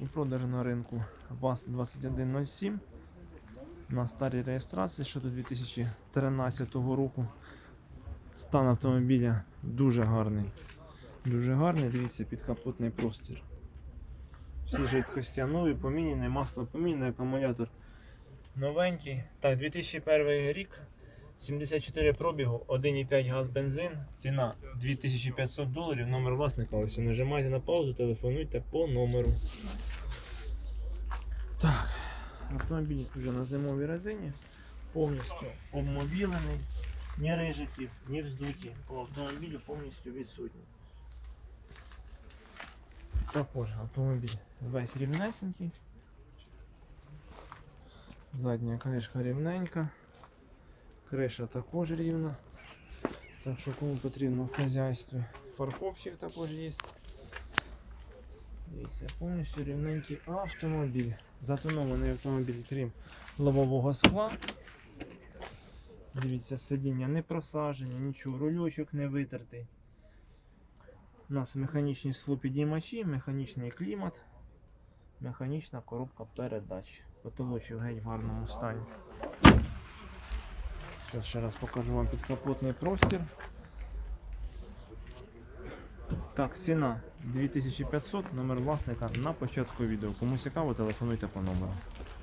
У продажу на ринку ВАЗ-2107 на старій реєстрації, що до 2013 року. Стан автомобіля дуже гарний. Дуже гарний, дивіться, підкапотний простір. Всі жидкості нові, поміняне, масло поміняне, акумулятор новенький. Так, 2001 рік, 74 пробігу, 1,5 газ бензин, ціна 2500 доларів, номер власника. Ось нажимайте на паузу, телефонуйте по номеру. Так, автомобіль вже на зимовій резині, повністю обмобілений, ні рижиків, ні вздуті. По автомобілю повністю відсутні. Також автомобіль весь рівнесенький. Задня кришка рівненька. Криша також рівна. Так що кому потрібно в хазяйстві. Фаркопчик також є. Дивіться, повністю рівненький автомобіль. Затонований автомобіль, крім лобового скла. Дивіться, сидіння не просажені, нічого, рульочок не витертий. У нас механічні склопідіймачі, механічний клімат, механічна коробка передач. Потолочок геть в гарному стані. Зараз ще раз покажу вам підкапотний простір. Так, ціна 2500, номер власника на початку відео. Кому цікаво, телефонуйте по номеру.